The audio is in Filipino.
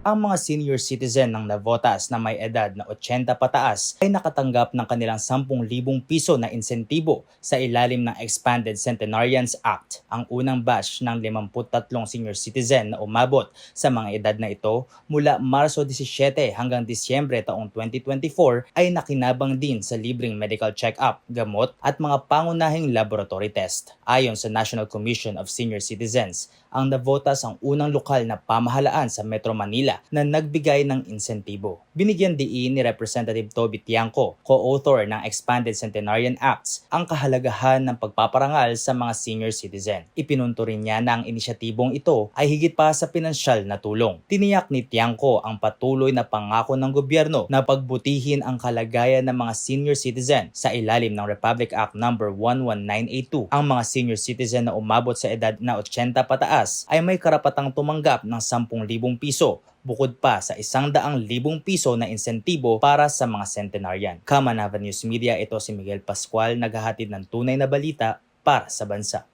ang mga senior citizen ng Navotas na may edad na 80 pataas ay nakatanggap ng kanilang 10,000 piso na insentibo sa ilalim ng Expanded Centenarians Act. Ang unang batch ng 53 senior citizen na umabot sa mga edad na ito mula Marso 17 hanggang Disyembre taong 2024 ay nakinabang din sa libreng medical check-up, gamot at mga pangunahing laboratory test. Ayon sa National Commission of Senior Citizens, ang Navotas ang unang lokal na pamahalaan sa Metro Manila na nagbigay ng insentibo. Binigyan diin ni Representative Toby Tiangco, co-author ng Expanded Centenarian Acts, ang kahalagahan ng pagpaparangal sa mga senior citizen. Ipinunto rin niya na ang inisyatibong ito ay higit pa sa pinansyal na tulong. Tiniyak ni Tiangco ang patuloy na pangako ng gobyerno na pagbutihin ang kalagayan ng mga senior citizen sa ilalim ng Republic Act No. 11982. Ang mga senior citizen na umabot sa edad na 80 pataas ay may karapatang tumanggap ng 10,000 piso bukod pa sa 100,000 piso na insentibo para sa mga centenarian. Kamanava News Media, ito si Miguel Pascual naghahatid ng tunay na balita para sa bansa.